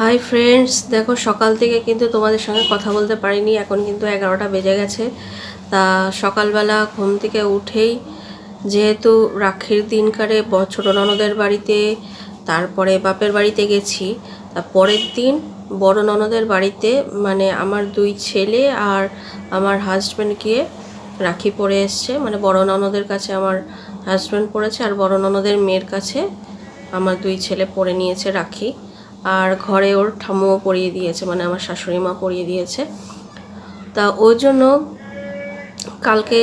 Hi friends দেখো সকাল থেকে কিন্তু তোমাদের সঙ্গে কথা বলতে পারিনি, এখন কিন্তু এগারোটা বেজে গেছে। তা সকালবেলা ঘুম থেকে উঠেই যেহেতু রাখির দিনকারে ছোট ননদের বাড়িতে, তারপরে বাপের বাড়িতে গেছি। তা পরের দিন বড় ননদের বাড়িতে মানে আমার দুই ছেলে আর আমার হাজব্যান্ড গিয়ে রাখি পরে এসছে। মানে বড় ননদের কাছে আমার হাজব্যান্ড পড়েছে আর বড় ননদের মেয়ের কাছে আমার দুই ছেলে পরে নিয়েছে রাখি। আর ঘরে ওর ঠাম্মুও পরিয়ে দিয়েছে মানে আমার শাশুড়ি মা পরিয়ে দিয়েছে। তা ওই জন্য কালকে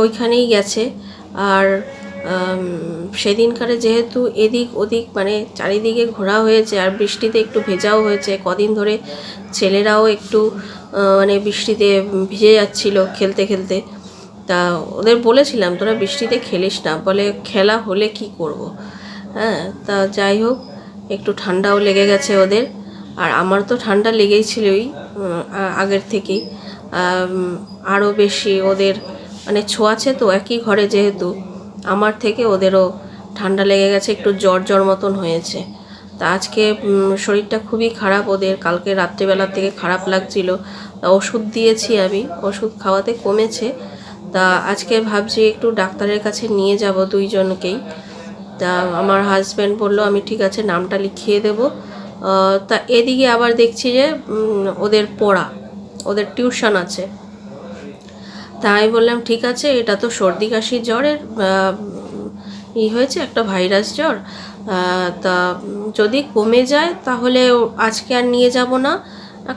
ওইখানেই গেছে। আর সেদিনকারে যেহেতু এদিক ওদিক মানে চারিদিকে ঘোরা হয়েছে আর বৃষ্টিতে একটু ভেজাও হয়েছে, কদিন ধরে ছেলেরাও একটু মানে বৃষ্টিতে ভিজে যাচ্ছিল খেলতে খেলতে। তা ওদের বলেছিলাম, তোরা বৃষ্টিতে খেলিস না। বলে, খেলা হলে কি করব। হ্যাঁ তা যাই হোক, একটু ঠান্ডাও লেগে গেছে ওদের। আর আমার তো ঠান্ডা লেগেই ছিলই আগের থেকেই। আরও বেশি ওদের মানে ছোঁয়াছে তো একই ঘরে যেহেতু, আমার থেকে ওদেরও ঠান্ডা লেগে গেছে, একটু জ্বর জ্বর মতন হয়েছে। তা আজকে শরীরটা খুবই খারাপ ওদের, কালকে রাত্রিবেলার থেকে খারাপ লাগছিল। তা ওষুধ দিয়েছি আমি, ওষুধ খাওয়াতে কমেছে। তা আজকে ভাবছি একটু ডাক্তারের কাছে নিয়ে যাব দুইজনকেই। তা আমার হাজব্যান্ড বলল, আমি ঠিক আছে, নামটা লিখিয়ে দেব। তা এদিকে আবার দেখছি যে ওদের পড়া, ওদের টিউশন আছে। তা আমি বললাম, ঠিক আছে, এটা তো সর্দি কাশি জ্বরের ই হয়েছে, একটা ভাইরাস জ্বর। তা যদি কমে যায়, তাহলে আজকে আর নিয়ে যাব না।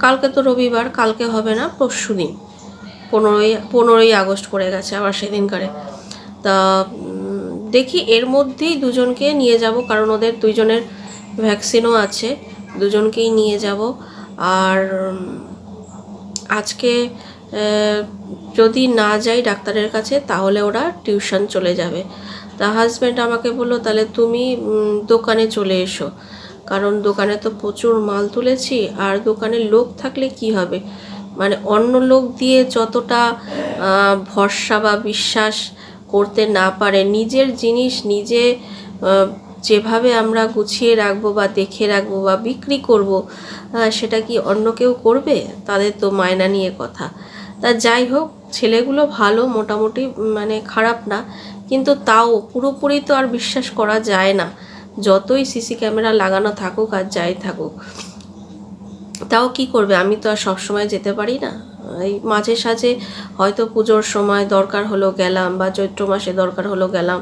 কালকে তো রবিবার, কালকে হবে না, পরশু দিন। পনেরোই পনেরোই আগস্ট পড়ে গেছে আবার সেদিনকারে। তা দেখি এর মধ্যেই দুজনকে নিয়ে যাব, কারণ ওদের দুইজনের ভ্যাকসিনও আছে। দুজনকেই নিয়ে যাব। আর আজকে যদি না যাই ডাক্তারের কাছে, তাহলে ওরা টিউশন চলে যাবে। তা হাজব্যান্ড আমাকে বলল, তাহলে তুমি দোকানে চলে এসো। কারণ দোকানে তো প্রচুর মাল তুলেছি, আর দোকানে লোক থাকলে কি হবে? মানে অন্য লোক দিয়ে যতটা ভরসা বা বিশ্বাস করতে না পারে। নিজের জিনিস নিজে যেভাবে আমরা গুছিয়ে রাখব বা দেখে রাখব বা বিক্রি করব সেটা কি অন্য কেউ করবে? তাদের তো মায়না নিয়ে কথা। তা যাই হোক, ছেলেগুলো ভালো, মোটামুটি মানে খারাপ না। কিন্তু তাও পুরোপুরি তো আর বিশ্বাস করা যায় না। যতই সিসি ক্যামেরা লাগানো থাকুক আর যাই থাকুক, তাও কি করবে? আমি তো আর সবসময় যেতে পারি না। এই মাঝে সাঝে হয়তো পুজোর সময় দরকার হলো গেলাম বা চৈত্র মাসে দরকার হলো গেলাম।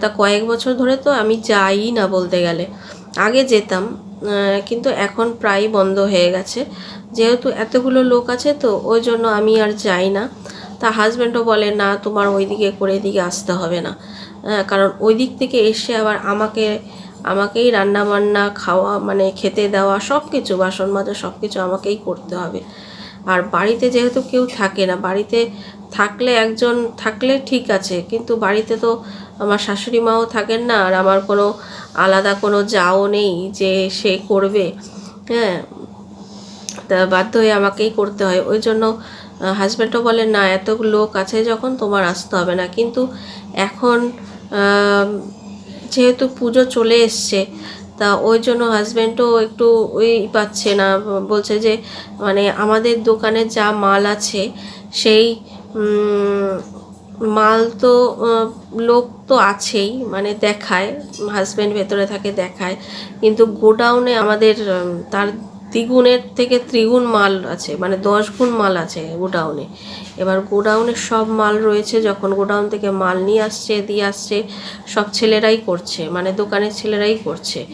তা কয়েক বছর ধরে তো আমি যাই না বলতে গেলে। আগে যেতাম কিন্তু এখন প্রায় বন্ধ হয়ে গেছে। যেহেতু এতগুলো লোক আছে তো ওই জন্য আমি আর যাই না। তা হাজব্যান্ডও বলে, না, তোমার ওইদিকে করে এদিকে আসতে হবে না। কারণ ওই দিক থেকে এসে আবার আমাকে, আমাকেই রান্না বান্না খাওয়া মানে খেতে দেওয়া সব কিছু বাসন মাজা সব কিছু আমাকেই করতে হবে। আর বাড়িতে যেহেতু কেউ থাকে না, বাড়িতে থাকলে একজন থাকলে ঠিক আছে, কিন্তু বাড়িতে তো আমার শাশুড়ি মাও থাকেন না আর আমার কোনো আলাদা কোনো যাও নেই যে সে করবে। হ্যাঁ তা বাধ্য হয়ে আমাকেই করতে হয়। ওই জন্য হাজব্যান্ডও বলে, না, এত লোক আছে যখন তোমার আসতে হবে না। কিন্তু এখন যেহেতু পুজো চলে এসছে তা ওই জন্য হাজব্যান্ডও একটু ওই পাচ্ছে না, বলছে যে মানে আমাদের দোকানে যা মাল আছে, সেই মাল তো লোক তো আছেই মানে দেখায় হাজব্যান্ড ভেতরে থাকে দেখায়, কিন্তু গোডাউনে আমাদের তার দ্বিগুণের থেকে ত্রিগুণ মাল আছে মানে দশ গুণ মাল আছে গোডাউনে। এবার গোডাউনে সব মাল রয়েছে, যখন গোডাউন থেকে মাল নিয়ে আসছে, দিয়ে আসছে, সব ছেলেরাই করছে মানে দোকানের ছেলেরাই করছে।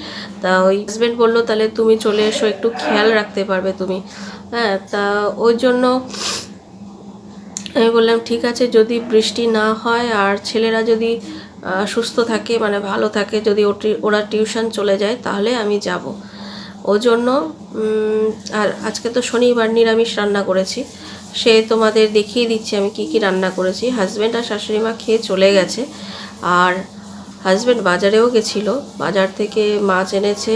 তা ওই হাজব্যান্ড বলল, তাহলে তুমি চলে এসো, একটু খেয়াল রাখতে পারবে তুমি। হ্যাঁ তা ওই জন্য আমি বললাম, ঠিক আছে, যদি বৃষ্টি না হয়, আর ছেলেরা যদি সুস্থ থাকে মানে ভালো থাকে, যদি ওটি- ওরা টিউশন চলে যায়, তাহলে আমি যাব। ওই জন্য আর আজকে তো শনিবার নিরামিষ রান্না করেছি। সে তোমাদের দেখিয়ে দিচ্ছি আমি কি কি রান্না করেছি। হাজব্যান্ড আর শাশুড়ি মা খেয়ে চলে গেছে। আর হাজব্যান্ড বাজারেও গেছিল। বাজার থেকে মাছ এনেছে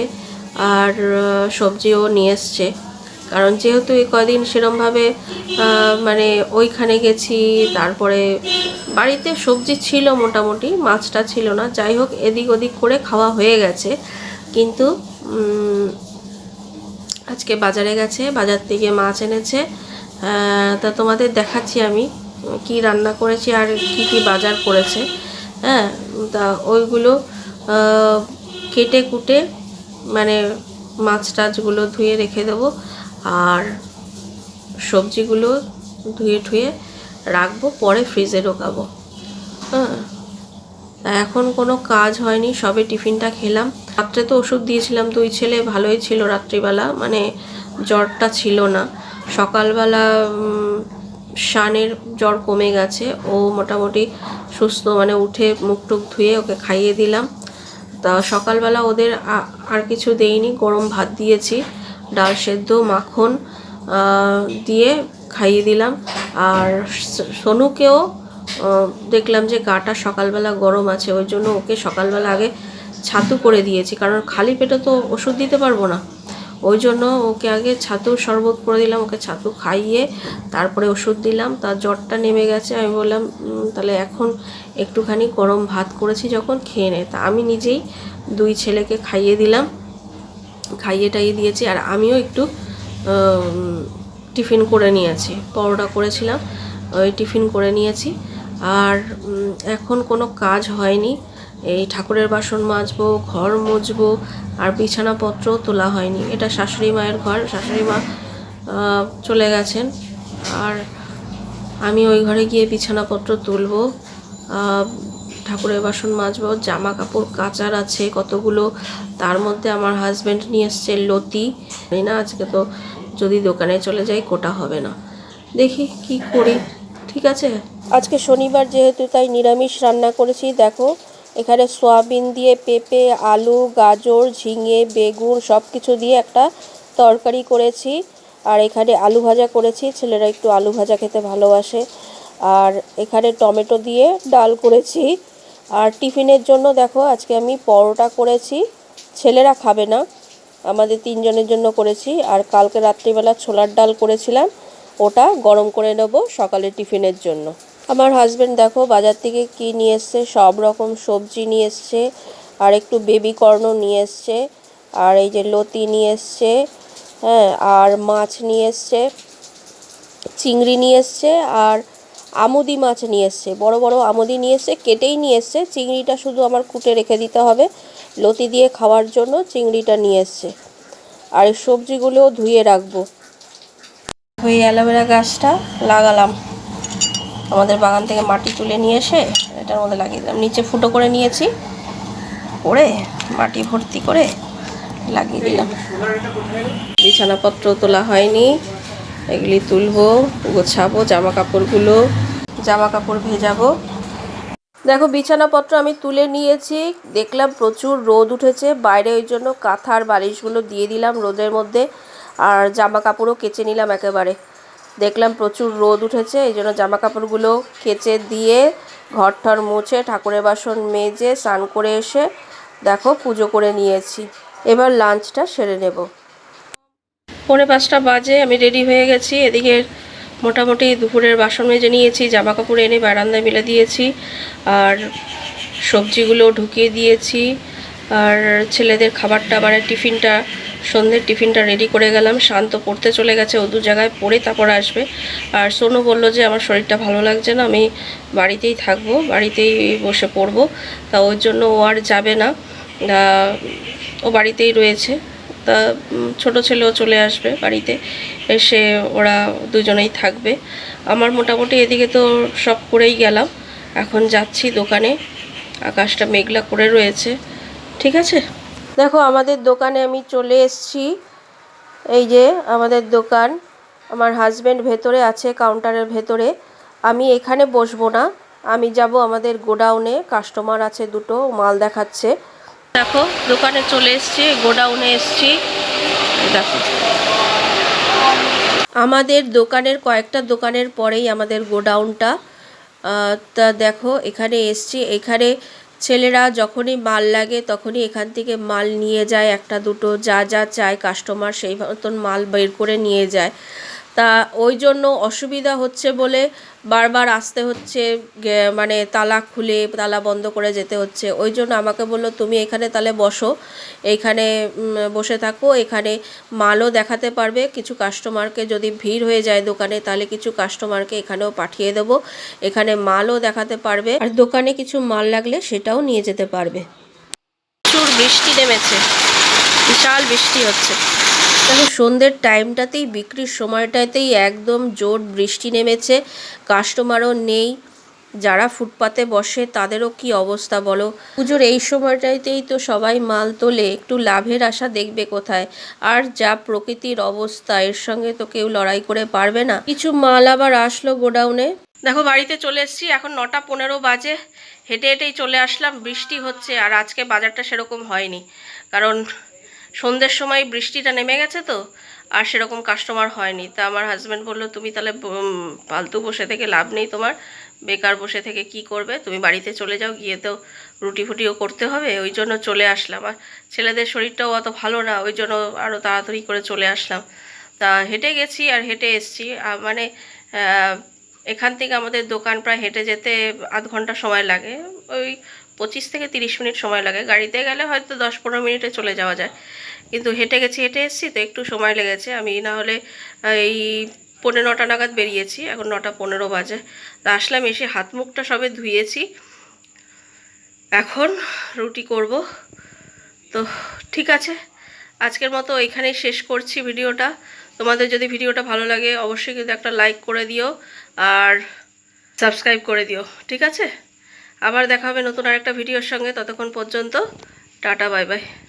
আর সবজিও নিয়ে এসছে। কারণ যেহেতু এই কদিন সেরমভাবে মানে ওইখানে গেছি, তারপরে বাড়িতে সবজি ছিল মোটামুটি, মাছটা ছিল না। যাই হোক, এদিক ওদিক করে খাওয়া হয়ে গেছে। কিন্তু আজকে বাজারে গেছে, বাজার থেকে মাছ এনেছে। তা তোমাদের দেখাচ্ছি আমি, কি রান্না করেছি আর কি কি বাজার করেছে। হ্যাঁ তা ওইগুলো কেটে কুটে মানে মাছ টাছগুলো ধুয়ে রেখে দেবো আর সবজিগুলো ধুয়ে ঠুয়ে রাখব, পরে ফ্রিজে ঢোকাবো। হ্যাঁ। এখন কোনো কাজ হয়নি, সবে টিফিনটা খেলাম। রাত্রে তো ওষুধ দিয়েছিলাম দুই ছেলে ভালোই ছিল রাত্রিবেলা মানে জ্বরটা ছিল না। সকালবেলা শানের জ্বর কমে গেছে, ও মোটামুটি সুস্থ মানে উঠে মুখ টুক ধুয়ে ওকে খাইয়ে দিলাম। তা সকালবেলা ওদের আর কিছু দেইনি, গরম ভাত দিয়েছি, ডাল সেদ্ধ, মাখন দিয়ে খাইয়ে দিলাম। আর সোনুকেও দেখলাম যে গাটা সকালবেলা গরম আছে, ওই জন্য ওকে সকালবেলা আগে ছাতু করে দিয়েছি, কারণ খালি পেটে তো ওষুধ দিতে পারব না। ওই জন্য ওকে আগে ছাতু শরবত করে দিলাম, ওকে ছাতু খাইয়ে তারপরে ওষুধ দিলাম, তার জ্বরটা নেমে গেছে, আমি বললাম তাহলে এখন একটুখানি গরম ভাত করেছি যখন, খেয়ে নে। তা আমি নিজেই দুই ছেলেকে খাইয়ে দিলাম, খাইয়ে টাইয়ে দিয়েছি, আর আমিও একটু টিফিন করে নিয়েছি, পরোটা করেছিলাম, ওই টিফিন করে নিয়েছি। আর এখন কোনো কাজ হয়নি। এই ঠাকুরের বাসন মাজবো, ঘর মুছবো আর বিছানাপত্রও তোলা হয়নি। এটা শাশুড়ি মায়ের ঘর, শাশুড়ি মা চলে গেছেন। আর আমি ওই ঘরে গিয়ে বিছানাপত্র তুলবো ঠাকুরের বাসন মাজবো জামা কাপড় কাচার আছে কতগুলো, তার মধ্যে আমার হাজব্যান্ড নিয়ে এসছে লতি। না, আজকে তো যদি দোকানে চলে যাই, কোটা হবে না। দেখি কি করি। ঠিক আছে? আজকে শনিবার যেহেতু, তাই নিরামিষ রান্না করেছি। দেখো, এখানে সোয়াবিন দিয়ে পেঁপে, আলু, গাজর, ঝিঙে, বেগুন সব কিছু দিয়ে একটা তরকারি করেছি। আর এখানে আলু ভাজা করেছি। ছেলেরা একটু আলু ভাজা খেতে ভালোবাসে। আর এখানে টমেটো দিয়ে ডাল করেছি। আর টিফিনের জন্য দেখো, আজকে আমি পরোটা করেছি। ছেলেরা খাবে না। আমাদের তিনজনের জন্য করেছি। আর কালকে রাত্রিবেলা ছোলার ডাল করেছিলাম। ওটা গরম করে নেব সকালে টিফিনের জন্য আমার হাজবেন্ড দেখো বাজার থেকে কি নিয়ে এসছে সব রকম সবজি নিয়ে এসছে আর একটু বেবি কর্নও নিয়ে এসছে আর এই যে লতি নিয়ে এসছে হ্যাঁ আর মাছ নিয়ে এসছে চিংড়ি নিয়ে এসছে আর আমুদি মাছ নিয়ে এসছে বড় বড় আমুদি নিয়ে এসছে কেটেই নিয়ে এসছে চিংড়িটা শুধু আমার কুটে রেখে দিতে হবে লতি দিয়ে খাওয়ার জন্য চিংড়িটা নিয়ে এসছে আর এই সবজিগুলোও ধুয়ে রাখব ওই অ্যালোভেরা গাছটা লাগালাম। আমাদের বাগান থেকে মাটি তুলে নিয়ে এসে এটার মধ্যে লাগিয়ে দিলাম। নিচে ফুটো করে নিয়েছি করে মাটি ভর্তি করে লাগিয়ে দিলাম। বিছানাপত্র তোলা হয়নি, এগুলি তুলবো, গোছাবো জামা কাপড়গুলো জামা কাপড় ভেজাবো। দেখো, বিছানাপত্র আমি তুলে নিয়েছি। দেখলাম প্রচুর রোদ উঠেছে। বাইরে ওই জন্য কাঁথার বালিশগুলো দিয়ে দিলাম রোদের মধ্যে। আর জামা কাপড়ও কেচে নিলাম একেবারে। দেখলাম প্রচুর রোদ উঠেছে, এই জন্য জামা কাপড়গুলো কেচে দিয়ে ঘর ঠর মুছে ঠাকুরের বাসন মেজে স্নান করে এসে দেখো পুজো করে নিয়েছি। এবার লাঞ্চটা সেরে নেব। পৌনে পাঁচটা বাজে, আমি রেডি হয়ে গেছি। এদিকে মোটামুটি দুপুরের বাসন মেজে নিয়েছি জামা কাপড় এনে বারান্দায় মেলে দিয়েছি, আর সবজিগুলো ঢুকিয়ে দিয়েছি, আর ছেলেদের খাবার টাবারের টিফিনটা সন্ধ্যের টিফিনটা রেডি করে গেলাম। শান্ত পড়তে চলে গেছে, ও দু জায়গায় পড়ে তারপর আসবে। আর সোনু বলল যে, আমার শরীরটা ভালো লাগছে না, আমি বাড়িতেই থাকব, বাড়িতেই বসে পড়ব। তা ওর জন্য ও আর যাবে না। ও বাড়িতেই রয়েছে। তা ছোটো ছেলেও চলে আসবে বাড়িতে। এসে ওরা দুজনেই থাকবে। আমার মোটামুটি এদিকে তো সব করেই গেলাম। এখন যাচ্ছি দোকানে। আকাশটা মেঘলা করে রয়েছে। ঠিক আছে? দেখো, আমাদের দোকানে আমি চলে এসেছি। এই যে আমাদের দোকান, আমার হাজব্যান্ড ভেতরে আছে কাউন্টারের ভেতরে। আমি এখানে বসবো না, আমি যাব আমাদের গোডাউনে কাস্টমার আছে দুটো মাল দেখাচ্ছে। দেখো, দোকানে চলে এসেছি গোডাউনে এসছি। দেখো। আমাদের দোকানের কয়েকটা দোকানের পরেই আমাদের গোডাউনটা তা দেখো, এখানে এসছি। এখানে ছেলেরা যখনই মাল লাগে, তখনই এখান থেকে মাল নিয়ে যায়, একটা দুটো, যা যা চায় কাস্টমার সেই মতন মাল বের করে নিয়ে যায়। তা ওই জন্য অসুবিধা হচ্ছে বলে বারবার আসতে হচ্ছে মানে তালা খুলে তালা বন্ধ করে যেতে হচ্ছে। ওই জন্য আমাকে বলল তুমি এখানে তাহলে বসো। এইখানে উম, বসে থাকো। এখানে মালও দেখাতে পারবে। কিছু কাস্টমারকে যদি ভিড় হয়ে যায় দোকানে তাহলে কিছু কাস্টমারকে এখানেও পাঠিয়ে দেবো। এখানে মালও দেখাতে পারবে। আর দোকানে কিছু মাল লাগলে সেটাও নিয়ে যেতে পারবে। প্রচুর বৃষ্টি নেমেছে। বিশাল বৃষ্টি হচ্ছে। দেখো সন্ধ্যের টাইমটাতেই বিক্রির সময়টাতেই একদম জোর বৃষ্টি নেমেছে। কাস্টমারও নেই। যারা ফুটপাতে বসে, তাদেরও কি অবস্থা বলো? পুজোর এই সময়টাতেই তো সবাই মাল তোলে। একটু লাভের আশা দেখবে কোথায়। আর যা প্রকৃতির অবস্থা, এর সঙ্গে তো কেউ লড়াই করে পারবে না। কিছু মাল আবার আসলো গোডাউনে। দেখো, বাড়িতে চলে এসেছি। এখন নটা পনেরো বাজে। হেঁটে হেঁটেই চলে আসলাম। বৃষ্টি হচ্ছে, আর আজকে বাজারটা সেরকম হয়নি। কারণ সন্ধ্যের সময় বৃষ্টিটা নেমে গেছে তো, আর সেরকম কাস্টমার হয়নি। তা আমার হাজব্যান্ড বলল, তুমি তাহলে ফালতু বসে থেকে লাভ নেই তোমার। বেকার বসে থেকে কি করবে? তুমি বাড়িতে চলে যাও, গিয়ে তো রুটি ফুটিও করতে হবে। ওই জন্য চলে আসলাম। আর ছেলেদের শরীরটাও অত ভালো না, ওই জন্য আরও তাড়াতাড়ি করে চলে আসলাম। তা হেঁটে গেছি আর হেঁটে এসছি। মানে এখান থেকে আমাদের দোকান প্রায় হেঁটে যেতে আধ ঘণ্টা সময় লাগে। ওই পঁচিশ থেকে তিরিশ মিনিট সময় লাগে। গাড়িতে গেলে হয়তো দশ পনেরো মিনিটে চলে যাওয়া যায়। কিন্তু হেঁটে গেছি, হেঁটে এসেছি তো একটু সময় লেগেছে। আমি না হলে এই পনেরো নটা নাগাদ বেরিয়েছি। এখন নটা পনেরো বাজে। তা আসলাম এসে হাত মুখটা সবে ধুয়েছি। এখন রুটি করব। তো ঠিক আছে। আজকের মতো এখানেই শেষ করছি ভিডিওটা। তোমাদের যদি ভিডিওটা ভালো লাগে, অবশ্যই কিন্তু একটা লাইক করে দিও আর সাবস্ক্রাইব করে দিও। ঠিক আছে? আবার দেখা হবে নতুন আরেকটা ভিডিওর সঙ্গে ততক্ষণ পর্যন্ত টাটা বাই বাই।